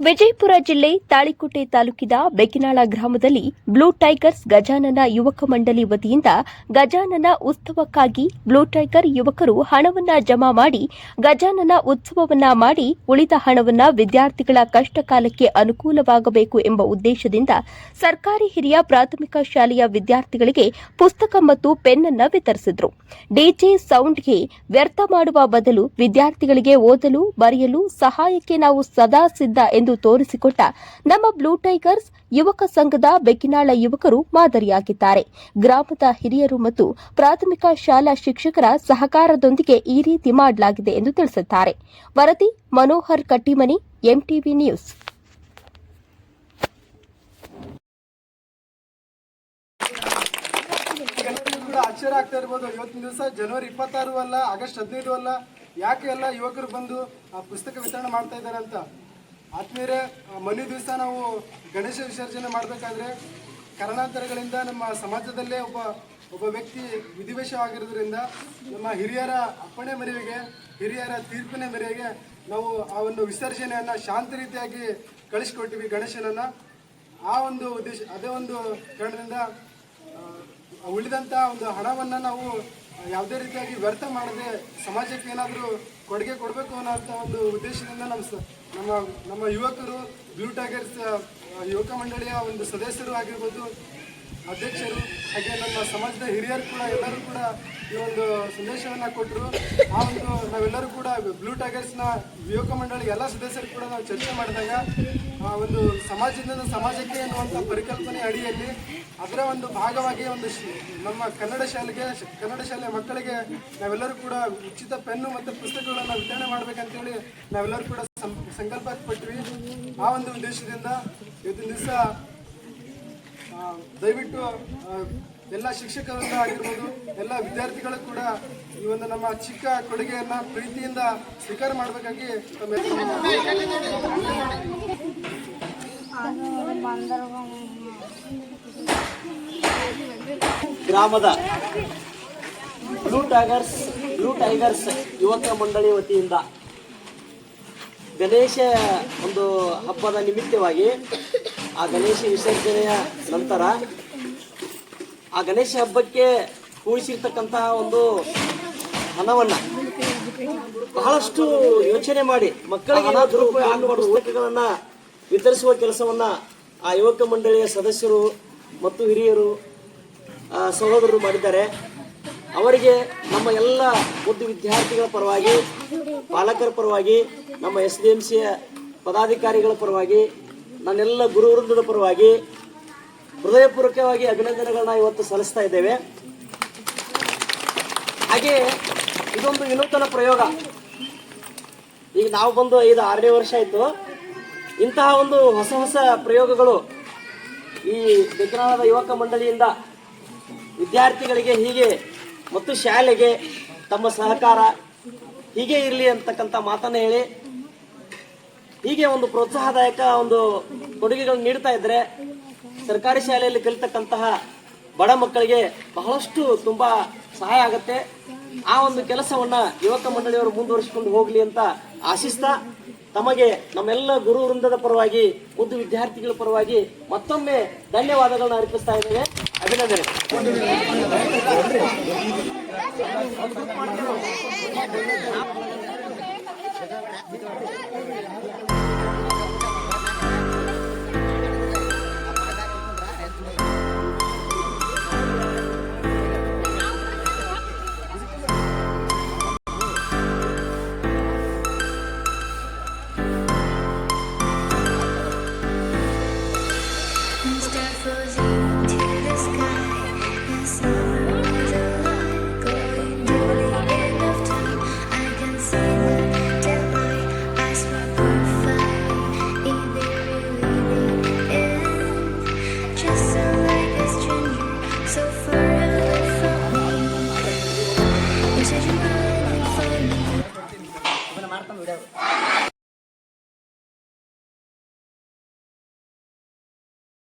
ವಿಜಯಪುರ ಜಿಲ್ಲೆ ತಾಳಿಕೋಟೆ ತಾಲೂಕಿನ ಬೆಕಿನಾಳ ಗ್ರಾಮದಲ್ಲಿ ಬ್ಲೂ ಟೈಗರ್ಸ್ ಗಜಾನನ ಯುವಕ ಮಂಡಳಿ ವತಿಯಿಂದ ಗಜಾನನ ಉತ್ಸವಕ್ಕಾಗಿ ಬ್ಲೂ ಟೈಗರ್ ಯುವಕರು ಹಣವನ್ನ ಜಮಾ ಮಾಡಿ, ಗಜಾನನ ಉತ್ಸವವನ್ನ ಮಾಡಿ ಉಳಿದ ಹಣವನ್ನ ವಿದ್ಯಾರ್ಥಿಗಳ ಕಷ್ಟ ಕಾಲಕ್ಕೆ ಅನುಕೂಲವಾಗಬೇಕು ಎಂಬ ಉದ್ದೇಶದಿಂದ ಸರ್ಕಾರಿ ಹಿರಿಯ ಪ್ರಾಥಮಿಕ ಶಾಲೆಯ ವಿದ್ಯಾರ್ಥಿಗಳಿಗೆ ಪುಸ್ತಕ ಮತ್ತು ಪೆನ್ ಅನ್ನು ವಿತರಿಸಿದರು. ಡಿಜೆ ಸೌಂಡ್ಗೆ ವ್ಯರ್ಥ ಮಾಡುವ ಬದಲು ವಿದ್ಯಾರ್ಥಿಗಳಿಗೆ ಓದಲು, ಬರೆಯಲು ಸಹಾಯಕ್ಕೆ ನಾವು ಸದಾ ಸಿದ್ಧ ಎಂದು ತೋರಿಸಿಕೊಟ್ಟ ನಮ್ಮ ಬ್ಲೂ ಟೈಗರ್ಸ್ ಯುವಕ ಸಂಘದ ಬೆಕ್ಕಿನಾಳ ಯುವಕರು ಮಾದರಿಯಾಗಿದ್ದಾರೆ. ಗ್ರಾಮದ ಹಿರಿಯರು ಮತ್ತು ಪ್ರಾಥಮಿಕ ಶಾಲಾ ಶಿಕ್ಷಕರ ಸಹಕಾರದೊಂದಿಗೆ ಈ ರೀತಿ ಮಾಡಲಾಗಿದೆ ಎಂದು ತಿಳಿಸಿದ್ದಾರೆ. ವರದಿ ಮನೋಹರ್ ಕಟ್ಟಿಮನಿ, ಎಂಟಿವಿ ನ್ಯೂಸ್. ಆಶ್ಚರ್ಯ ಆಗ್ತಾ ಇರ್ಬೋದು. ಇವತ್ತಿನ ದಿವಸ ಜನವರಿ ಇಪ್ಪತ್ತಾರು ಅಲ್ಲ, ಆಗಸ್ಟ್ ಹದಿನೈದು ಅಲ್ಲ, ಯಾಕೆ ಎಲ್ಲ ಯುವಕರು ಬಂದು ಆ ಪುಸ್ತಕ ವಿತರಣೆ ಮಾಡ್ತಾ ಇದ್ದಾರೆ ಅಂತ? ಆತ್ಮೀಯರೇ ಮನೆ ದಿವಸ ನಾವು ಗಣೇಶ ವಿಸರ್ಜನೆ ಮಾಡಬೇಕಾದ್ರೆ ಕಾರಣಾಂತರಗಳಿಂದ ನಮ್ಮ ಸಮಾಜದಲ್ಲೇ ಒಬ್ಬ ಒಬ್ಬ ವ್ಯಕ್ತಿ ವಿಧಿವೇಶವಾಗಿರೋದ್ರಿಂದ ನಮ್ಮ ಹಿರಿಯರ ಅಪ್ಪಣೆ ಮೇರೆಗೆ ಹಿರಿಯರ ತೀರ್ಪಿನ ಮೇರೆಗೆ ನಾವು ಆ ಒಂದು ವಿಸರ್ಜನೆಯನ್ನು ಶಾಂತ ರೀತಿಯಾಗಿ ಕಳಿಸ್ಕೊಟ್ಟಿವಿ ಗಣೇಶನನ್ನು. ಆ ಒಂದು ಉದ್ದೇಶ, ಅದೇ ಒಂದು ಕಾರಣದಿಂದ ಉಳಿದಂಥ ಒಂದು ಹಣವನ್ನ ನಾವು ಯಾವುದೇ ರೀತಿಯಾಗಿ ವ್ಯರ್ಥ ಮಾಡದೆ ಸಮಾಜಕ್ಕೆ ಏನಾದರೂ ಕೊಡುಗೆ ಕೊಡಬೇಕು ಅನ್ನೋಂಥ ಒಂದು ಉದ್ದೇಶದಿಂದ ನಮ್ಮ ಸ- ನಮ್ಮ ನಮ್ಮ ಯುವಕರು, ಬ್ಲೂ ಟೈಗರ್ಸ್ ಯುವಕ ಮಂಡಳಿಯ ಒಂದು ಸದಸ್ಯರು ಆಗಿರ್ಬೋದು, ಅಧ್ಯಕ್ಷರು, ಹಾಗೆ ನಮ್ಮ ಸಮಾಜದ ಹಿರಿಯರು ಕೂಡ ಎಲ್ಲರೂ ಕೂಡ ಈ ಒಂದು ಸಂದೇಶವನ್ನ ಕೊಟ್ಟರು ಆ ಒಂದು ನಾವೆಲ್ಲರೂ ಕೂಡ ಬ್ಲೂ ಟೈಗರ್ಸ್ನ ಯುವಕ ಮಂಡಳಿ, ಎಲ್ಲ ಸದಸ್ಯರು ಕೂಡ ನಾವು ಚರ್ಚೆ ಮಾಡಿದಾಗ, ಆ ಒಂದು ಸಮಾಜದಿಂದ ಸಮಾಜಕ್ಕೆ ಎನ್ನುವಂಥ ಪರಿಕಲ್ಪನೆ ಅಡಿಯಲ್ಲಿ ಅದರ ಒಂದು ಭಾಗವಾಗಿ ಒಂದು ನಮ್ಮ ಕನ್ನಡ ಶಾಲೆಗೆ, ಕನ್ನಡ ಶಾಲೆಯ ಮಕ್ಕಳಿಗೆ ನಾವೆಲ್ಲರೂ ಕೂಡ ಉಚಿತ ಪೆನ್ನು ಮತ್ತು ಪುಸ್ತಕಗಳನ್ನು ವಿತರಣೆ ಮಾಡ್ಬೇಕಂತೇಳಿ ನಾವೆಲ್ಲರೂ ಕೂಡ ಸಂಕಲ್ಪ ಪಟ್ವಿ. ಆ ಒಂದು ಉದ್ದೇಶದಿಂದ ಇವತ್ತಿನ ದಿವಸ ದಯವಿಟ್ಟು ಎಲ್ಲ ಶಿಕ್ಷಕರಿಂದ ಆಗಿರ್ಬೋದು, ಎಲ್ಲ ವಿದ್ಯಾರ್ಥಿಗಳು ಕೂಡ ಈ ಒಂದು ನಮ್ಮ ಚಿಕ್ಕ ಕೊಡುಗೆಯನ್ನ ಪ್ರೀತಿಯಿಂದ ಸ್ವೀಕಾರ ಮಾಡಬೇಕಾಗಿ ಗ್ರಾಮದ ಬ್ಲೂ ಟೈಗರ್ಸ್ ಬ್ಲೂ ಟೈಗರ್ಸ್ ಯುವಕ ಮಂಡಳಿ ವತಿಯಿಂದ ಗಣೇಶ ಒಂದು ಹಬ್ಬದ ನಿಮಿತ್ತವಾಗಿ ಆ ಗಣೇಶ ವಿಸರ್ಜನೆಯ ನಂತರ ಆ ಗಣೇಶ ಹಬ್ಬಕ್ಕೆ ಕೂಡಿಸಿರ್ತಕ್ಕಂತಹ ಒಂದು ಹಣವನ್ನ ಬಹಳಷ್ಟು ಯೋಚನೆ ಮಾಡಿ ಮಕ್ಕಳಿಗೆ ಪುಸ್ತಕಗಳನ್ನ ವಿತರಿಸುವ ಕೆಲಸವನ್ನ ಆ ಯುವಕ ಮಂಡಳಿಯ ಸದಸ್ಯರು ಮತ್ತು ಹಿರಿಯರು ಸಹೋದರರು ಮಾಡಿದ್ದಾರೆ. ಅವರಿಗೆ ನಮ್ಮ ಎಲ್ಲ ಒಂದು ವಿದ್ಯಾರ್ಥಿಗಳ ಪರವಾಗಿ ಪಾಲಕರ ಪರವಾಗಿ ನಮ್ಮ ಎಸ್ ಡಿ ಎಂ ಸಿಯ ಪದಾಧಿಕಾರಿಗಳ ಪರವಾಗಿ ನನ್ನೆಲ್ಲ ಗುರುವೃಂದದ ಪರವಾಗಿ ಹೃದಯಪೂರ್ವಕವಾಗಿ ಅಭಿನಂದನೆಗಳನ್ನ ಇವತ್ತು ಸಲ್ಲಿಸ್ತಾ ಇದ್ದೇವೆ. ಹಾಗೆ ಇದೊಂದು ವಿನೂತನ ಪ್ರಯೋಗ. ಈಗ ನಾವು ಬಂದು ಐದು ಆರನೇ ವರ್ಷ ಆಯಿತು. ಇಂತಹ ಒಂದು ಹೊಸ ಹೊಸ ಪ್ರಯೋಗಗಳು ಈ ಬೆಕ್ಕನಾಳದ ಯುವಕ ಮಂಡಳಿಯಿಂದ ವಿದ್ಯಾರ್ಥಿಗಳಿಗೆ ಹೀಗೆ ಮತ್ತು ಶಾಲೆಗೆ ತಮ್ಮ ಸಹಕಾರ ಹೀಗೆ ಇರಲಿ ಅಂತಕ್ಕಂಥ ಮಾತನ್ನ ಹೇಳಿ ಹೀಗೆ ಒಂದು ಪ್ರೋತ್ಸಾಹದಾಯಕ ಒಂದು ಕೊಡುಗೆಗಳನ್ನ ನೀಡ್ತಾ ಇದ್ರೆ ಸರ್ಕಾರಿ ಶಾಲೆಯಲ್ಲಿ ಕಲಿತಕ್ಕಂತಹ ಬಡ ಮಕ್ಕಳಿಗೆ ಬಹಳಷ್ಟು ತುಂಬಾ ಸಹಾಯ ಆಗುತ್ತೆ. ಆ ಒಂದು ಕೆಲಸವನ್ನ ಯುವಕ ಮಂಡಳಿಯವರು ಮುಂದುವರಿಸಿಕೊಂಡು ಹೋಗ್ಲಿ ಅಂತ ಆಶಿಸ್ತಾ, ತಮಗೆ ನಮ್ಮೆಲ್ಲ ಗುರು ವೃಂದದ ಪರವಾಗಿ, ಒಂದು ವಿದ್ಯಾರ್ಥಿಗಳ ಪರವಾಗಿ ಮತ್ತೊಮ್ಮೆ ಧನ್ಯವಾದಗಳನ್ನ ಅರ್ಪಿಸ್ತಾ ಇದ್ದೇವೆ ಅಭಿನಂದನೆ. decision